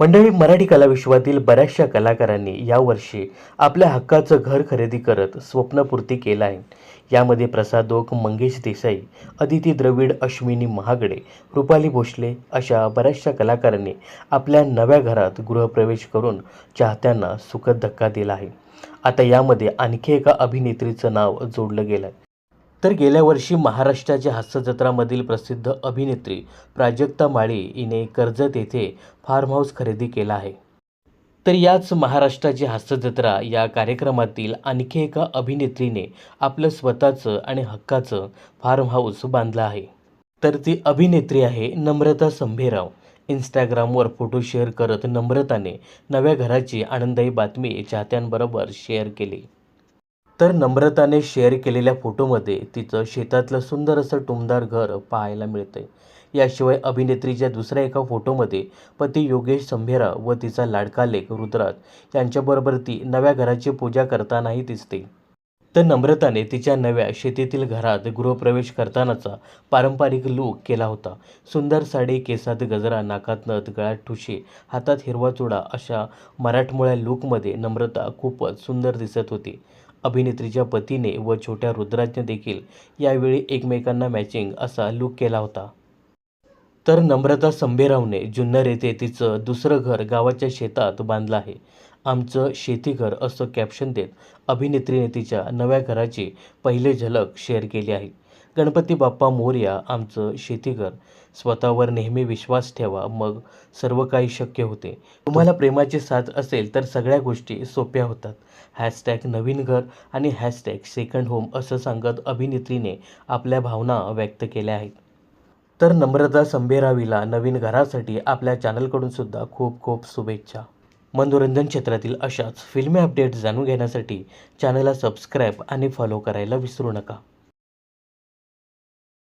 मंडळी मराठी कलाविश्वातील बऱ्याचशा कलाकारांनी यावर्षी आपल्या हक्काचं घर खरेदी करत स्वप्नपूर्ती केलं आहे. यामध्ये प्रसादोक मंगेश देसाई अदिती द्रविड अश्विनी महागडे रुपाली भोसले अशा बऱ्याचशा कलाकारांनी आपल्या नव्या घरात गृहप्रवेश करून चाहत्यांना सुखद धक्का दिला आहे. आता यामध्ये आणखी एका अभिनेत्रीचं नाव जोडलं गेलं आहे तर गेल्या वर्षी महाराष्ट्राच्या हास्यजत्रामधील प्रसिद्ध अभिनेत्री प्राजक्ता माळी हिने कर्जत येथे फार्म हाऊस खरेदी केला आहे. तर याच महाराष्ट्राची हास्यजत्रा या कार्यक्रमातील आणखी एका अभिनेत्रीने आपलं स्वतःचं आणि हक्काचं फार्म हाऊस बांधलं आहे. तर ती अभिनेत्री आहे नम्रता संभेराव. इंस्टाग्रामवर फोटो शेअर करत नम्रताने नव्या घराची आनंदायी बातमी चाहत्यांबरोबर शेअर केली. तर नम्रताने शेअर केलेल्या फोटोमध्ये तिचं शेतातलं सुंदर असं टुमदार घर पाहायला मिळतंय. याशिवाय अभिनेत्रीच्या दुसऱ्या एका फोटोमध्ये पती योगेश संभेरा व तिचा लाडका लेख रुद्राज यांच्याबरोबर ती नव्या घराची पूजा करतानाही दिसते. तर नम्रताने तिच्या नव्या शेतीतील घरात गृहप्रवेश करतानाचा पारंपरिक लूक केला होता. सुंदर साडी केसात गजरा नाकात नथ गळ्यात ठुशी हातात हिरवा चुडा अशा मराठमोळ्या लूकमध्ये नम्रता खूपच सुंदर दिसत होती. अभिनेत्रीच्या पतीने व छोट्या रुद्राजने देखील यावेळी एकमेकांना मॅचिंग असा लूक केला होता. तर नम्रता संभेरावने जुन्नर येथे तिचं दुसरं घर गावाच्या शेतात बांधलं आहे. आमचं शेतीघर असं कॅप्शन देत अभिनेत्रीने तिच्या नव्या घराची पहिले झलक शेअर केली आहे. गणपती बाप्पा मोर्या आमचं शेतीघर. स्वतःवर नेहमी विश्वास ठेवा मग सर्व काही शक्य होते. तुम्हाला प्रेमाची साथ असेल तर सगळ्या गोष्टी सोप्या होतात. हॅशटॅग नवीन घर आणि हॅशटॅग सेकंड होम असं सांगत अभिनेत्रीने आपल्या भावना व्यक्त केल्या आहेत. तर नम्रता संभेरावीला नवीन घरासाठी आपल्या चॅनलकडून सुद्धा खूप खूप शुभेच्छा. मनोरंजन क्षेत्रातील अशाच फिल्मी अपडेट जाणून घेण्यासाठी चॅनलला सबस्क्राईब आणि फॉलो करायला विसरू नका.